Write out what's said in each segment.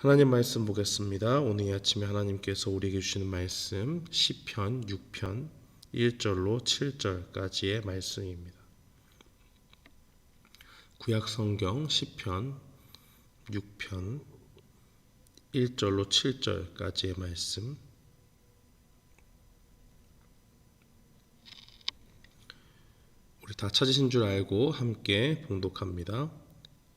하나님 말씀 보겠습니다. 오늘 이 아침에 하나님께서 우리에게 주시는 말씀 시편 6편 1절로 7절까지의 말씀입니다. 구약 성경 시편 6편 1절로 7절까지의 말씀 우리 다 찾으신 줄 알고 함께 봉독합니다.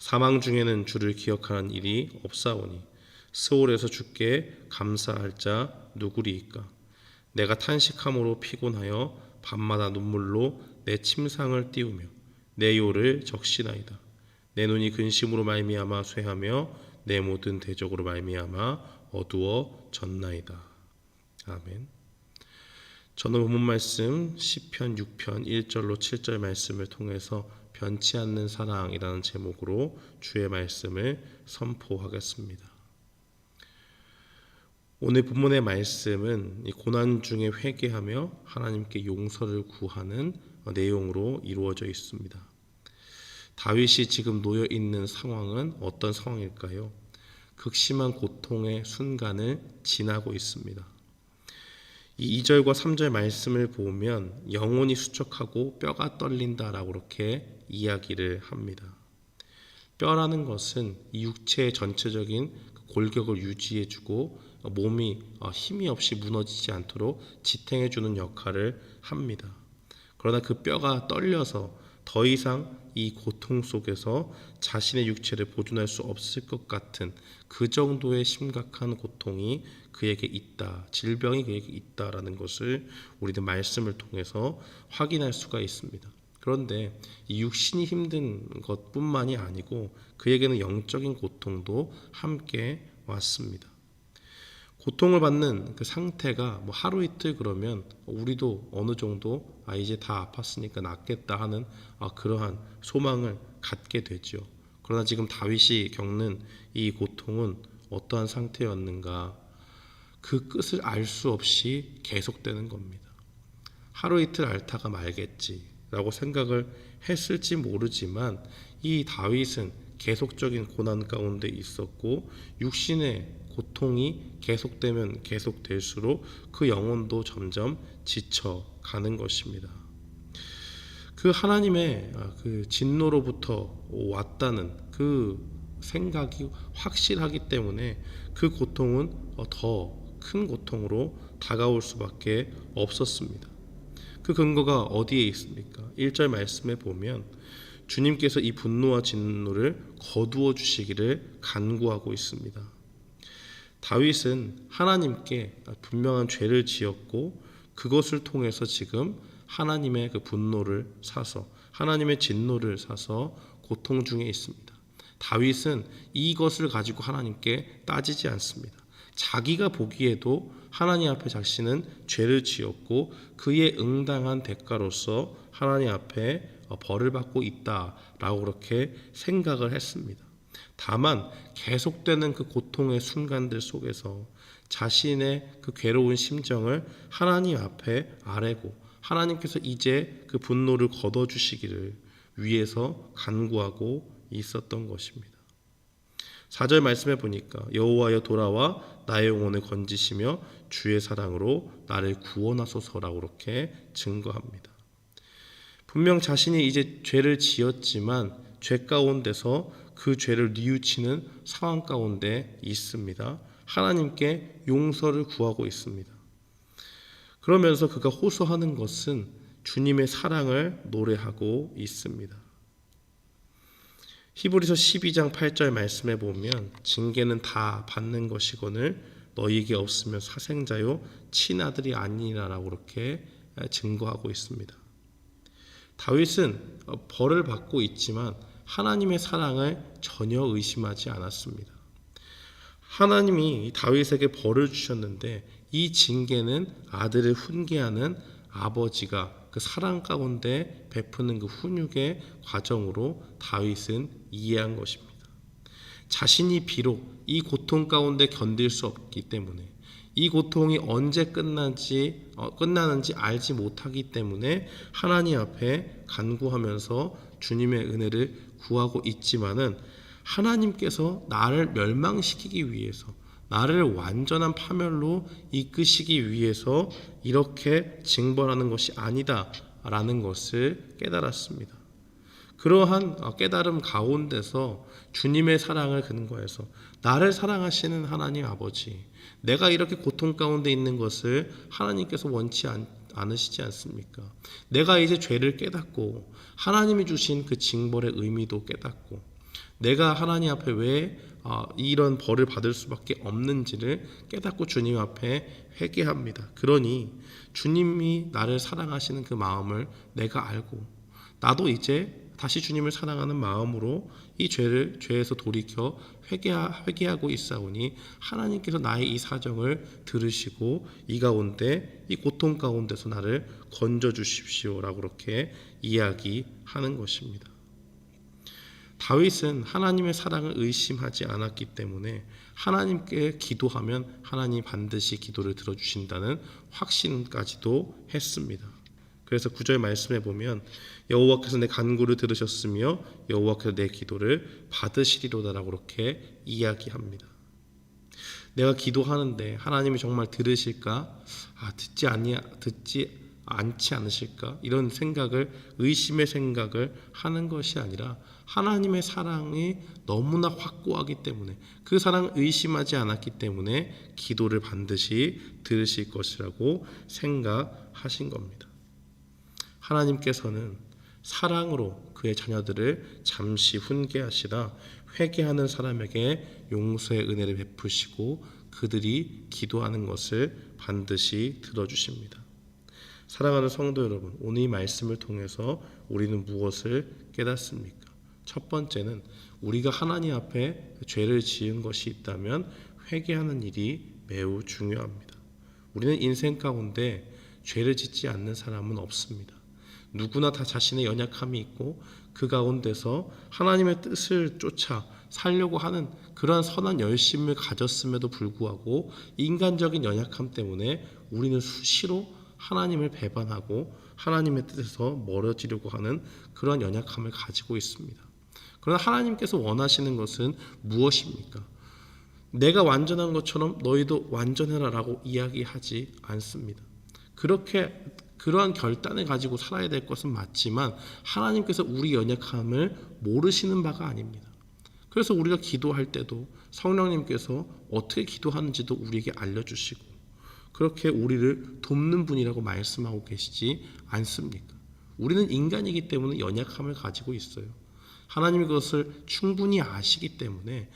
사망 중에는 주를 기억하는 일이 없사오니 스올에서 주께 감사할 자 누구리이까? 내가 탄식함으로 피곤하여 밤마다 눈물로 내 침상을 띄우며 내 요를 적시나이다. 내 눈이 근심으로 말미암아 쇠하며 내 모든 대적으로 말미암아 어두워 졌나이다. 아멘. 저는 본문 말씀 시편 6편 1절로 7절 말씀을 통해서 변치 않는 사랑이라는 제목으로 주의 말씀을 선포하겠습니다. 오늘 본문의 말씀은 이 고난 중에 회개하며 하나님께 용서를 구하는 내용으로 이루어져 있습니다. 다윗이 지금 놓여 있는 상황은 어떤 상황일까요? 극심한 고통의 순간을 지나고 있습니다. 이 2절과 3절 말씀을 보면 영혼이 수척하고 뼈가 떨린다라고 그렇게 이야기를 합니다. 뼈라는 것은 이 육체의 전체적인 그 골격을 유지해주고 몸이 힘이 없이 무너지지 않도록 지탱해주는 역할을 합니다. 그러나 그 뼈가 떨려서 더 이상 이 고통 속에서 자신의 육체를 보존할 수 없을 것 같은 그 정도의 심각한 고통이 그에게 있다. 질병이 그에게 있다라는 것을 우리들 말씀을 통해서 확인할 수가 있습니다. 그런데 이 육신이 힘든 것뿐만이 아니고 그에게는 영적인 고통도 함께 왔습니다. 고통을 받는 그 상태가 뭐 하루 이틀 그러면 우리도 어느 정도 아 이제 다 아팠으니까 낫겠다 하는 아 그러한 소망을 갖게 되죠. 그러나 지금 다윗이 겪는 이 고통은 어떠한 상태였는가 그 끝을 알 수 없이 계속되는 겁니다. 하루 이틀 앓다가 말겠지 라고 생각을 했을지 모르지만 이 다윗은 계속적인 고난 가운데 있었고 육신의 고통이 계속되면 계속될수록 그 영혼도 점점 지쳐 가는 것입니다. 그 하나님의 그 진노로부터 왔다는 그 생각이 확실하기 때문에 그 고통은 더 큰 고통으로 다가올 수밖에 없었습니다. 그 근거가 어디에 있습니까? 1절 말씀에 보면 주님께서 이 분노와 진노를 거두어 주시기를 간구하고 있습니다. 다윗은 하나님께 분명한 죄를 지었고 그것을 통해서 지금 하나님의 그 분노를 사서 하나님의 진노를 사서 고통 중에 있습니다. 다윗은 이것을 가지고 하나님께 따지지 않습니다. 자기가 보기에도 하나님 앞에 자신은 죄를 지었고 그에 응당한 대가로서 하나님 앞에 벌을 받고 있다라고 그렇게 생각을 했습니다. 다만 계속되는 그 고통의 순간들 속에서 자신의 그 괴로운 심정을 하나님 앞에 아뢰고 하나님께서 이제 그 분노를 걷어 주시기를 위해서 간구하고 있었던 것입니다. 4절 말씀해 보니까 여호와여 돌아와 나의 영혼을 건지시며 주의 사랑으로 나를 구원하소서라고 그렇게 증거합니다. 분명 자신이 이제 죄를 지었지만 죄 가운데서 그 죄를 뉘우치는 상황 가운데 있습니다. 하나님께 용서를 구하고 있습니다. 그러면서 그가 호소하는 것은 주님의 사랑을 노래하고 있습니다. 히브리서 12장 8절 말씀에 보면 징계는 다 받는 것이거늘 너희에게 없으면 사생자요 친아들이 아니라라고 그렇게 증거하고 있습니다. 다윗은 벌을 받고 있지만 하나님의 사랑을 전혀 의심하지 않았습니다. 하나님이 이 다윗에게 벌을 주셨는데 이 징계는 아들을 훈계하는 아버지가 그 사랑 가운데 베푸는 그 훈육의 과정으로 다윗은 이해한 것입니다. 자신이 비록 이 고통 가운데 견딜 수 없기 때문에 이 고통이 언제 끝나지 어, 끝나는지 알지 못하기 때문에 하나님 앞에 간구하면서 주님의 은혜를 구하고 있지만은 하나님께서 나를 멸망시키기 위해서 나를 완전한 파멸로 이끄시기 위해서 이렇게 징벌하는 것이 아니다라는 것을 깨달았습니다. 그러한 어, 깨달음 가운데서 주님의 사랑을 근거해서 나를 사랑하시는 하나님 아버지, 내가 이렇게 고통 가운데 있는 것을 하나님께서 원치 않, 않으시지 않습니까? 내가 이제 죄를 깨닫고 하나님이 주신 그 징벌의 의미도 깨닫고 내가 하나님 앞에 왜 어, 이런 벌을 받을 수밖에 없는지를 깨닫고 주님 앞에 회개합니다. 그러니 주님이 나를 사랑하시는 그 마음을 내가 알고 나도 이제 다시 주님을 사랑하는 마음으로 이 죄를 죄에서 돌이켜 회개하, 회개하고 있사오니 하나님께서 나의 이 사정을 들으시고 이 가운데 이 고통 가운데서 나를 건져 주십시오라고 그렇게 이야기하는 것입니다. 다윗은 하나님의 사랑을 의심하지 않았기 때문에 하나님께 기도하면 하나님 반드시 기도를 들어주신다는 확신까지도 했습니다. 그래서 구절 말씀에 보면 여호와께서 내 간구를 들으셨으며 여호와께서 내 기도를 받으시리로다라고 그렇게 이야기합니다. 내가 기도하는데 하나님이 정말 들으실까? 아, 듣지 아니 듣지 않지 않으실까? 이런 생각을 의심의 생각을 하는 것이 아니라 하나님의 사랑이 너무나 확고하기 때문에 그 사랑을 의심하지 않았기 때문에 기도를 반드시 들으실 것이라고 생각하신 겁니다. 하나님께서는 사랑으로 그의 자녀들을 잠시 훈계하시라 회개하는 사람에게 용서의 은혜를 베푸시고 그들이 기도하는 것을 반드시 들어주십니다. 사랑하는 성도 여러분, 오늘 이 말씀을 통해서 우리는 무엇을 깨닫습니까? 첫 번째는 우리가 하나님 앞에 죄를 지은 것이 있다면 회개하는 일이 매우 중요합니다. 우리는 인생 가운데 죄를 짓지 않는 사람은 없습니다. 누구나 다 자신의 연약함이 있고 그 가운데서 하나님의 뜻을 쫓아 살려고 하는 그러한 선한 열심을 가졌음에도 불구하고 인간적인 연약함 때문에 우리는 수시로 하나님을 배반하고 하나님의 뜻에서 멀어지려고 하는 그러한 연약함을 가지고 있습니다. 그러나 하나님께서 원하시는 것은 무엇입니까? 내가 완전한 것처럼 너희도 완전해라라고 이야기하지 않습니다. 그렇게 그러한 결단을 가지고 살아야 될 것은 맞지만 하나님께서 우리 연약함을 모르시는 바가 아닙니다. 그래서 우리가 기도할 때도 성령님께서 어떻게 기도하는지도 우리에게 알려주시고 그렇게 우리를 돕는 분이라고 말씀하고 계시지 않습니까? 우리는 인간이기 때문에 연약함을 가지고 있어요. 하나님이 그것을 충분히 아시기 때문에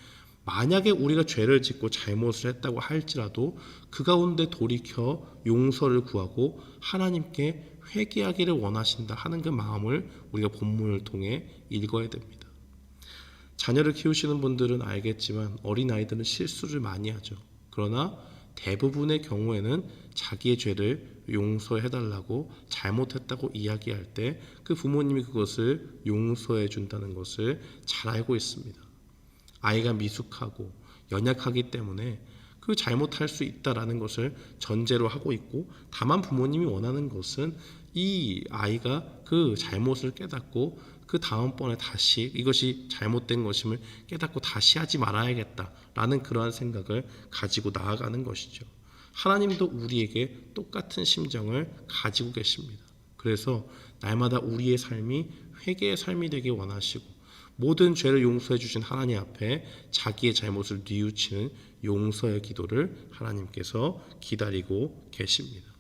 만약에 우리가 죄를 짓고 잘못을 했다고 할지라도 그 가운데 돌이켜 용서를 구하고 하나님께 회개하기를 원하신다 하는 그 마음을 우리가 본문을 통해 읽어야 됩니다. 자녀를 키우시는 분들은 알겠지만 어린 아이들은 실수를 많이 하죠. 그러나 대부분의 경우에는 자기의 죄를 용서해 달라고 잘못했다고 이야기할 때 그 부모님이 그것을 용서해 준다는 것을 잘 알고 있습니다. 아이가 미숙하고 연약하기 때문에 그 잘못할 수 있다라는 것을 전제로 하고 있고 다만 부모님이 원하는 것은 이 아이가 그 잘못을 깨닫고 그 다음번에 다시 이것이 잘못된 것임을 깨닫고 다시 하지 말아야겠다 라는 그러한 생각을 가지고 나아가는 것이죠. 하나님도 우리에게 똑같은 심정을 가지고 계십니다. 그래서 날마다 우리의 삶이 회개의 삶이 되길 원하시고 모든 죄를 용서해 주신 하나님 앞에 자기의 잘못을 뉘우치는 용서의 기도를 하나님께서 기다리고 계십니다.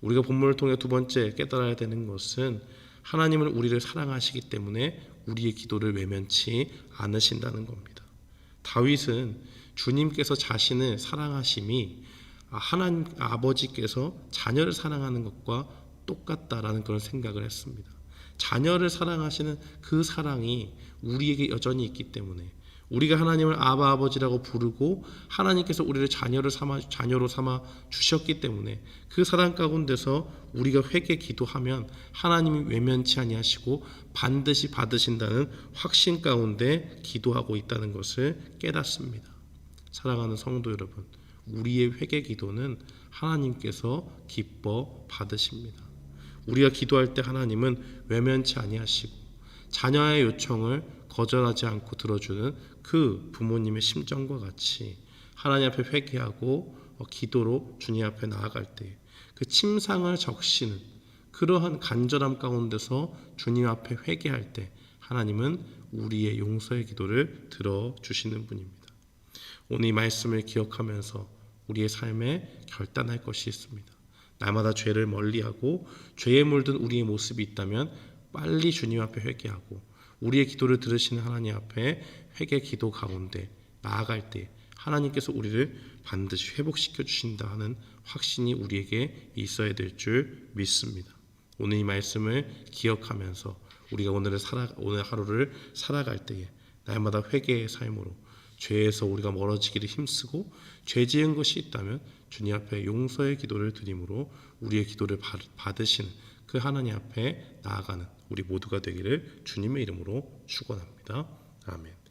우리가 본문을 통해 두 번째 깨달아야 되는 것은 하나님은 우리를 사랑하시기 때문에 우리의 기도를 외면치 않으신다는 겁니다. 다윗은 주님께서 자신을 사랑하심이 하나님 아버지께서 자녀를 사랑하는 것과 똑같다라는 그런 생각을 했습니다. 자녀를 사랑하시는 그 사랑이 우리에게 여전히 있기 때문에 우리가 하나님을 아바 아버지라고 부르고 하나님께서 우리를 자녀를 삼아 자녀로 삼아 주셨기 때문에 그 사랑 가운데서 우리가 회개 기도하면 하나님이 외면치 아니하시고 반드시 받으신다는 확신 가운데 기도하고 있다는 것을 깨닫습니다. 사랑하는 성도 여러분, 우리의 회개 기도는 하나님께서 기뻐 받으십니다. 우리가 기도할 때 하나님은 외면치 아니하시고 자녀의 요청을 거절하지 않고 들어주는 그 부모님의 심정과 같이 하나님 앞에 회개하고 어, 기도로 주님 앞에 나아갈 때 그 침상을 적시는 그러한 간절함 가운데서 주님 앞에 회개할 때 하나님은 우리의 용서의 기도를 들어 주시는 분입니다. 오늘 이 말씀을 기억하면서 우리의 삶에 결단할 것이 있습니다. 날마다 죄를 멀리하고 죄에 물든 우리의 모습이 있다면 빨리 주님 앞에 회개하고 우리의 기도를 들으시는 하나님 앞에 회개 기도 가운데 나아갈 때 하나님께서 우리를 반드시 회복시켜 주신다 하는 확신이 우리에게 있어야 될 줄 믿습니다. 오늘 이 말씀을 기억하면서 우리가 오늘을 살아 오늘 하루를 살아갈 때에 날마다 회개의 삶으로 죄에서 우리가 멀어지기를 힘쓰고 죄 지은 것이 있다면 주님 앞에 용서의 기도를 드림으로 우리의 기도를 받- 받으시는 그 하나님 앞에 나아가는 우리 모두가 되기를 주님의 이름으로 축원합니다. 아멘.